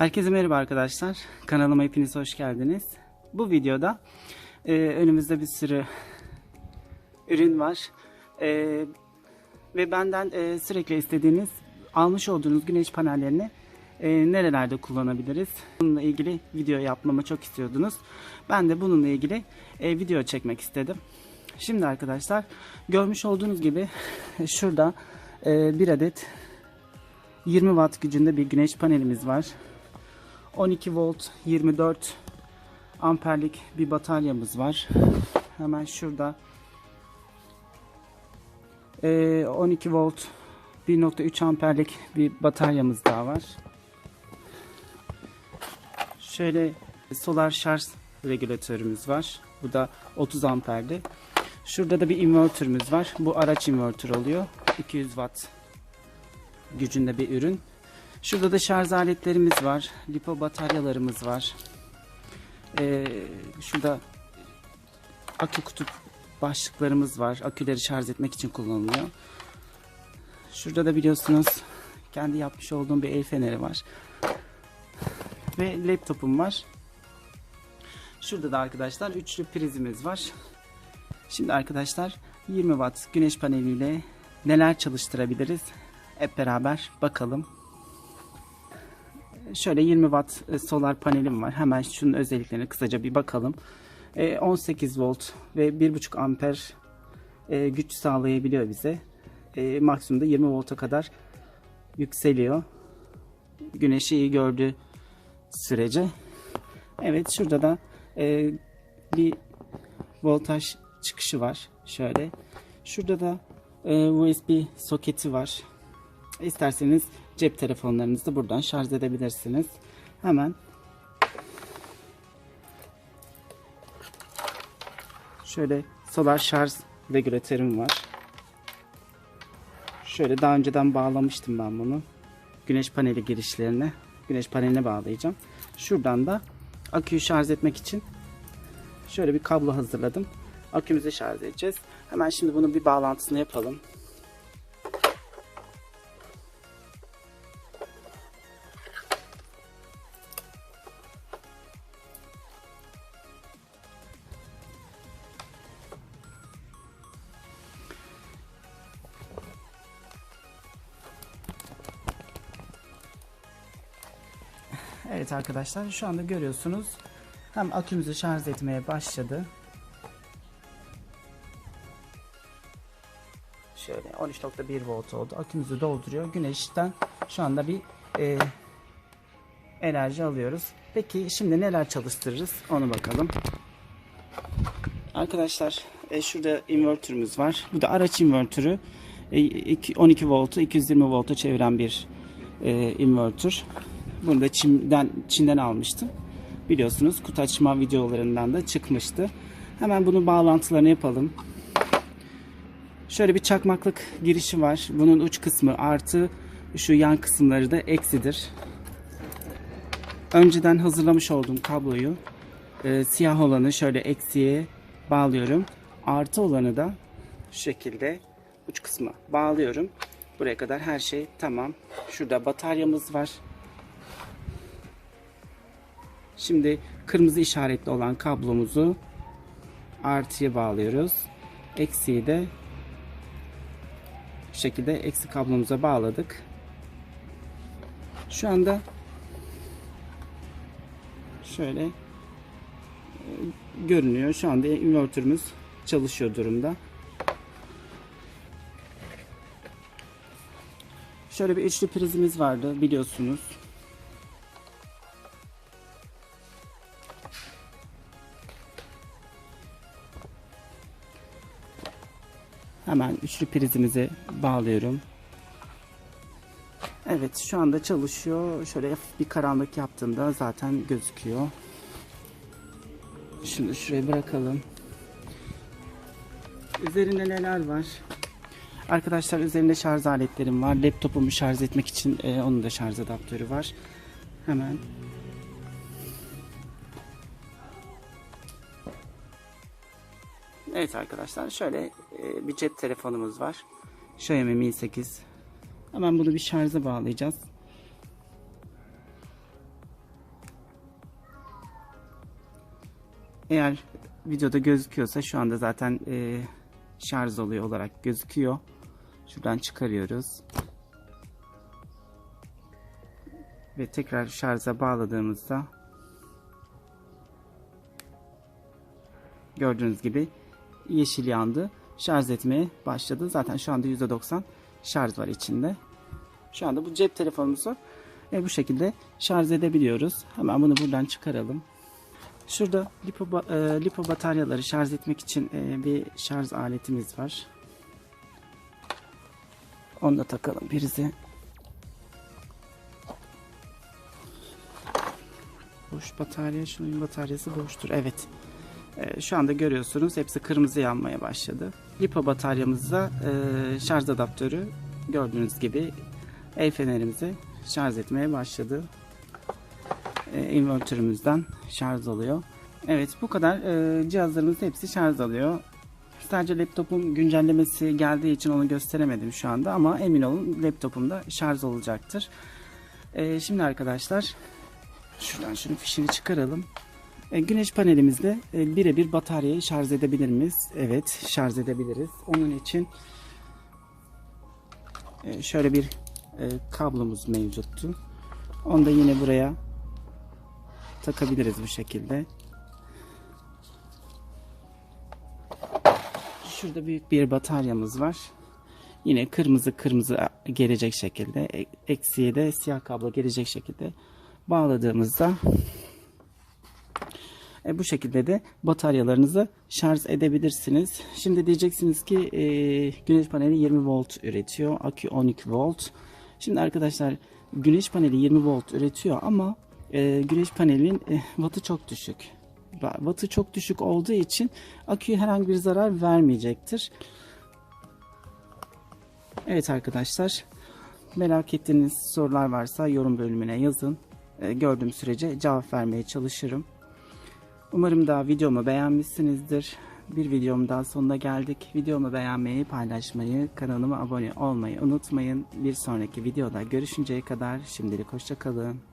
Herkese merhaba arkadaşlar. Kanalıma hepiniz hoş geldiniz. Bu videoda e, önümüzde bir sürü ürün var. E, ve benden e, sürekli istediğiniz almış olduğunuz güneş panellerini e, nerelerde kullanabiliriz? Bununla ilgili video yapmamı çok istiyordunuz. Ben de bununla ilgili e, video çekmek istedim. Şimdi arkadaşlar görmüş olduğunuz gibi şurada e, bir adet 20 watt gücünde bir güneş panelimiz var. 12 volt 24 amperlik bir bataryamız var. Hemen şurada e, 12 volt 1.3 amperlik bir bataryamız daha var. Şöyle solar şarj regülatörümüz var. Bu da 30 amperli. Şurada da bir invertörümüz var. Bu araç invertör oluyor. 200 watt gücünde bir ürün. Şurada da şarj aletlerimiz var. Lipo bataryalarımız var. Ee, şurada akü kutup başlıklarımız var. Aküleri şarj etmek için kullanılıyor. Şurada da biliyorsunuz kendi yapmış olduğum bir el feneri var. Ve laptopum var. Şurada da arkadaşlar üçlü prizimiz var. Şimdi arkadaşlar 20 watt güneş paneliyle neler çalıştırabiliriz? Hep beraber bakalım. Şöyle 20 watt e, solar panelim var. Hemen şunun özelliklerine kısaca bir bakalım. E, 18 volt ve 1.5 amper e, güç sağlayabiliyor bize. E, maksimumda 20 volta kadar yükseliyor. Güneşi iyi gördüğü sürece. Evet şurada da e, bir voltaj çıkışı var. Şöyle. Şurada da e, USB soketi var. İsterseniz cep telefonlarınızı buradan şarj edebilirsiniz. Hemen şöyle solar şarj regülatörüm var. Şöyle daha önceden bağlamıştım ben bunu. Güneş paneli girişlerine. Güneş paneline bağlayacağım. Şuradan da aküyü şarj etmek için şöyle bir kablo hazırladım. Akümüzü şarj edeceğiz. Hemen şimdi bunun bir bağlantısını yapalım. Evet arkadaşlar şu anda görüyorsunuz hem akümüzü şarj etmeye başladı. Şöyle 13.1 volt oldu. Akümüzü dolduruyor. Güneşten şu anda bir e, enerji alıyoruz. Peki şimdi neler çalıştırırız onu bakalım. Arkadaşlar e, şurada invertörümüz var. Bu da araç invertörü. E, iki- 12 voltu 220 volta çeviren bir e, invertör. Bunu da Çin'den, Çin'den almıştım. Biliyorsunuz kutu açma videolarından da çıkmıştı. Hemen bunun bağlantılarını yapalım. Şöyle bir çakmaklık girişi var. Bunun uç kısmı artı, şu yan kısımları da eksidir. Önceden hazırlamış olduğum kabloyu e, siyah olanı şöyle eksiye bağlıyorum. Artı olanı da şu şekilde uç kısma bağlıyorum. Buraya kadar her şey tamam. Şurada bataryamız var. Şimdi kırmızı işaretli olan kablomuzu artıya bağlıyoruz. Eksiği de bu şekilde eksi kablomuza bağladık. Şu anda şöyle e, görünüyor. Şu anda invertörümüz çalışıyor durumda. Şöyle bir üçlü prizimiz vardı biliyorsunuz. Hemen üçlü prizimizi bağlıyorum. Evet şu anda çalışıyor. Şöyle bir karanlık yaptığımda zaten gözüküyor. Şunu şuraya bırakalım. Üzerinde neler var? Arkadaşlar üzerinde şarj aletlerim var. Laptopumu şarj etmek için e, onun da şarj adaptörü var. Hemen Evet arkadaşlar şöyle e, bir cep telefonumuz var. Xiaomi Mi 8. Hemen bunu bir şarja bağlayacağız. Eğer videoda gözüküyorsa şu anda zaten e, şarj oluyor olarak gözüküyor. Şuradan çıkarıyoruz. Ve tekrar şarja bağladığımızda gördüğünüz gibi yeşil yandı. Şarj etmeye başladı. Zaten şu anda %90 şarj var içinde. Şu anda bu cep telefonumuzu e, bu şekilde şarj edebiliyoruz. Hemen bunu buradan çıkaralım. Şurada lipo, e, lipo bataryaları şarj etmek için e, bir şarj aletimiz var. Onu da takalım prize. Boş batarya, şunun bataryası boştur. Evet. E, şu anda görüyorsunuz hepsi kırmızı yanmaya başladı. Lipo bataryamızda e, şarj adaptörü gördüğünüz gibi el fenerimizi şarj etmeye başladı. E, invertörümüzden şarj alıyor. Evet bu kadar e, cihazlarımızın hepsi şarj alıyor. Sadece laptopun güncellemesi geldiği için onu gösteremedim şu anda ama emin olun laptopumda şarj olacaktır. Şimdi arkadaşlar şuradan şunu fişini çıkaralım. E, güneş panelimizde e, birebir bataryayı şarj edebilir miyiz? Evet şarj edebiliriz. Onun için e, şöyle bir kablomuz mevcuttu. Onu da yine buraya takabiliriz bu şekilde. Şurada büyük bir bataryamız var. Yine kırmızı kırmızı gelecek şekilde, eksiye de siyah kablo gelecek şekilde bağladığımızda e, bu şekilde de bataryalarınızı şarj edebilirsiniz. Şimdi diyeceksiniz ki e, güneş paneli 20 volt üretiyor, akü 12 volt. Şimdi arkadaşlar güneş paneli 20 volt üretiyor ama e, güneş panelinin e, wattı çok düşük. Wa- Wattı çok düşük olduğu için aküye herhangi bir zarar vermeyecektir. Evet arkadaşlar merak ettiğiniz sorular varsa yorum bölümüne yazın. E, gördüğüm sürece cevap vermeye çalışırım. Umarım da videomu beğenmişsinizdir. Bir videom daha sonuna geldik. Videomu beğenmeyi, paylaşmayı, kanalıma abone olmayı unutmayın. Bir sonraki videoda görüşünceye kadar şimdilik hoşçakalın.